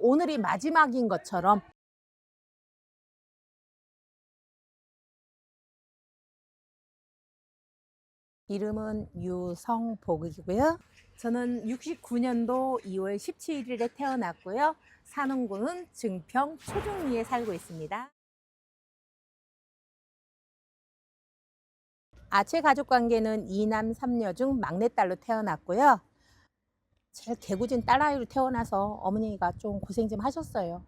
오늘이 마지막인 것처럼 이름은 유성복이고요. 저는 69년도 2월 17일에 태어났고요. 곳은 증평 초중리에 살고 있습니다. 아, 제 가족 관계는 2남 3녀 중 막내딸로 태어났고요. 제일 개구진 딸아이로 태어나서 어머니가 좀 고생 좀 하셨어요.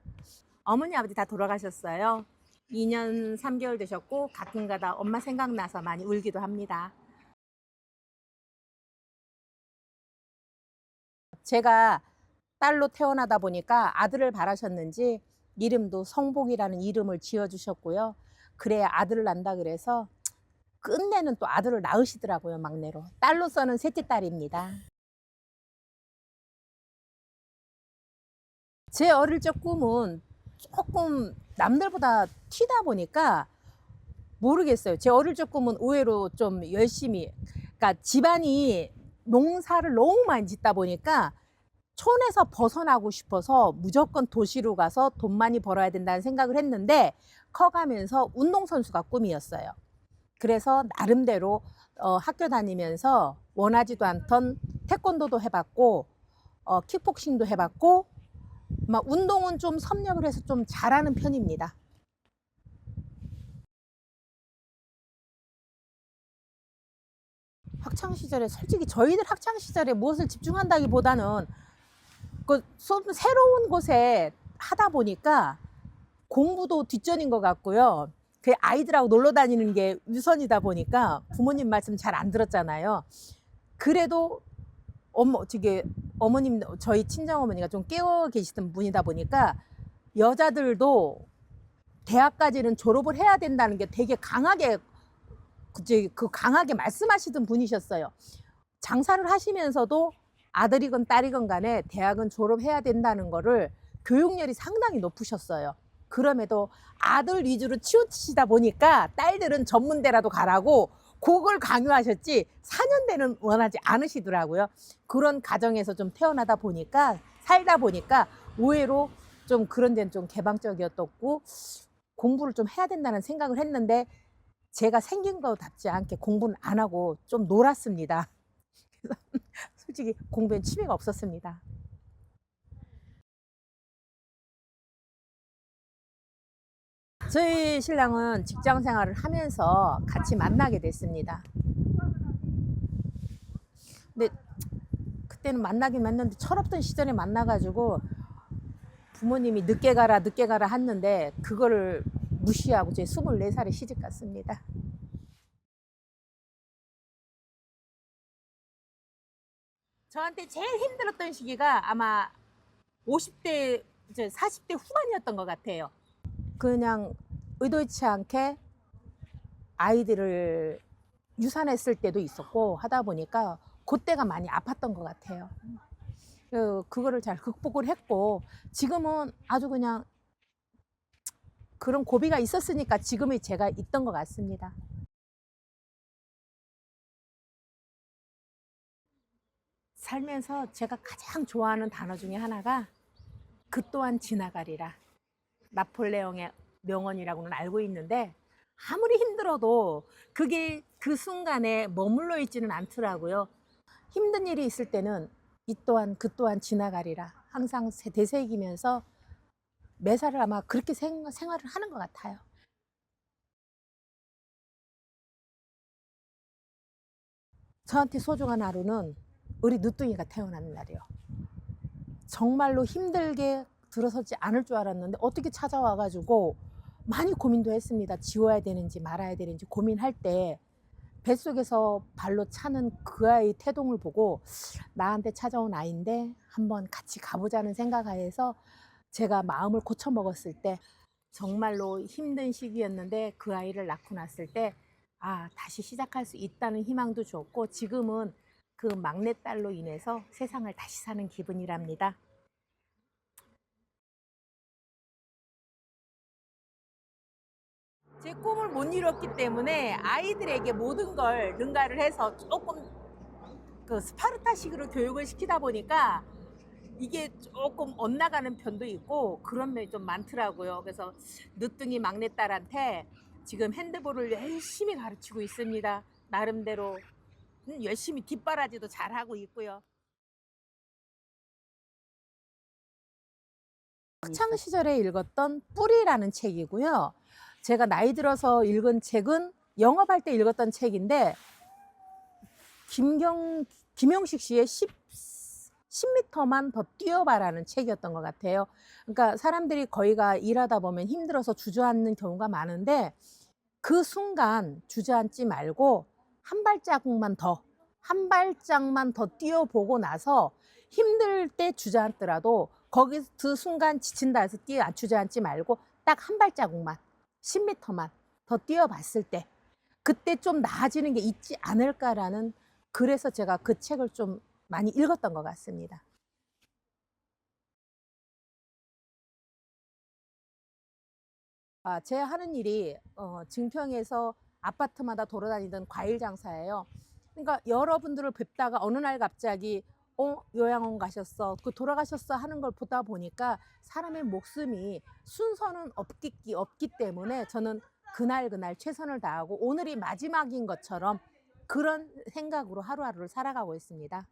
어머니 아버지 다 돌아가셨어요. 2년 3개월 되셨고 가끔가다 엄마 생각나서 많이 울기도 합니다. 제가 딸로 태어나다 보니까 아들을 바라셨는지 이름도 성복이라는 이름을 지어주셨고요. 그래야 아들을 낳는다 그래서 끝내는 또 아들을 낳으시더라고요, 막내로. 딸로서는 셋째 딸입니다. 제 어릴 적 꿈은 조금 남들보다 튀다 보니까 모르겠어요. 제 어릴 적 꿈은 의외로 좀 열심히, 그러니까 집안이 농사를 너무 많이 짓다 보니까 촌에서 벗어나고 싶어서 무조건 도시로 가서 돈 많이 벌어야 된다는 생각을 했는데 커가면서 운동선수가 꿈이었어요. 그래서 나름대로 어, 학교 다니면서 원하지도 않던 태권도도 해봤고 어, 킥복싱도 해봤고 막 운동은 좀 섭렵을 해서 좀 잘하는 편입니다. 학창 시절에 솔직히 저희들 학창 시절에 무엇을 집중한다기보다는 그좀 새로운 곳에 하다 보니까 공부도 뒷전인 것 같고요. 그 아이들하고 놀러 다니는 게 우선이다 보니까 부모님 말씀 잘 안 들었잖아요. 그래도 어머 저기 어머님 저희 친정 어머니가 좀 깨어 계시던 분이다 보니까 여자들도 대학까지는 졸업을 해야 된다는 게 되게 강하게 그제 그 강하게 말씀하시던 분이셨어요. 장사를 하시면서도 아들이건 딸이건 간에 대학은 졸업해야 된다는 거를 교육열이 상당히 높으셨어요. 그럼에도 아들 위주로 치우치시다 보니까 딸들은 전문대라도 가라고 그걸 강요하셨지 4년대는 원하지 않으시더라고요. 그런 가정에서 좀 태어나다 보니까 살다 보니까 의외로 좀 그런 데는 좀 개방적이었었고 공부를 좀 해야 된다는 생각을 했는데 제가 생긴 거답지 않게 공부는 안 하고 좀 놀았습니다. 솔직히 공부엔 취미가 없었습니다. 저희 신랑은 직장 생활을 하면서 같이 만나게 됐습니다. 근데 그때는 만나긴 만났는데 철없던 시절에 만나가지고 부모님이 늦게 가라 늦게 가라 했는데 그거를 무시하고 제 24살에 시집 갔습니다. 저한테 제일 힘들었던 시기가 아마 50대, 이제 40대 후반이었던 것 같아요. 그냥 의도치 않게 아이들을 유산했을 때도 있었고 하다 보니까 그때가 많이 아팠던 것 같아요. 그- 그거를 잘 극복을 했고 지금은 아주 그냥 그런 고비가 있었으니까 지금의 제가 있던 것 같습니다. 살면서 제가 가장 좋아하는 단어 중에 하나가 그 또한 지나가리라. 나폴레옹의 명언이라고는 알고 있는데 아무리 힘들어도 그게 그 순간에 머물러 있지는 않더라고요. 힘든 일이 있을 때는 이 또한 그 또한 지나가리라. 항상 세- 되새기면서 매사를 아마 그렇게 생, 생활을 하는 것 같아요. 저한테 소중한 하루는 우리 늦둥이가 태어나는 날이요. 정말로 힘들게 들어서지 않을 줄 알았는데 어떻게 찾아와가지고 많이 고민도 했습니다. 지워야 되는지 말아야 되는지 고민할 때 뱃속에서 발로 차는 그 아이 태동을 보고 나한테 찾아온 아이인데 한번 같이 가보자는 생각하에서 제가 마음을 고쳐 먹었을 때 정말로 힘든 시기였는데 그 아이를 낳고 났을 때 아, 다시 시작할 수 있다는 희망도 줬고 지금은 그 막내딸로 인해서 세상을 다시 사는 기분이랍니다. 제 꿈을 못 이뤘기 때문에 아이들에게 모든 걸 능가를 해서 조금 그 스파르타식으로 교육을 시키다 보니까 이게 조금 엇나가는 편도 있고 그런 면이 좀 많더라고요. 그래서 늦둥이 막내딸한테 지금 핸드볼을 열심히 가르치고 있습니다. 나름대로 음, 열심히 뒷바라지도 잘 하고 있고요. 학창 시절에 읽었던 뿌리라는 책이고요. 제가 나이 들어서 읽은 책은 영업할 때 읽었던 책인데 김경 김용식 씨의 10 10m만 더 뛰어봐라는 책이었던 것 같아요. 그러니까 사람들이 거의가 일하다 보면 힘들어서 주저앉는 경우가 많은데 그 순간 주저앉지 말고 한 발자국만 더, 한 발짝만 더 뛰어보고 나서 힘들 때 주저앉더라도 거기 그 순간 지친다 해서 뛰어 주저앉지 말고 딱 한 발자국만, 10m만 더 뛰어봤을 때 그때 좀 나아지는 게 있지 않을까라는 그래서 제가 그 책을 좀 많이 읽었던 것 같습니다. 아, 제 하는 일이 어, 증평에서 아파트마다 돌아다니던 과일 장사예요. 그러니까 여러분들을 뵙다가 어느 날 갑자기 어 요양원 가셨어 그 돌아가셨어 하는 걸 보다 보니까 사람의 목숨이 순서는 없기, 없기 때문에 저는 그날 그날 최선을 다하고 오늘이 마지막인 것처럼 그런 생각으로 하루하루를 살아가고 있습니다.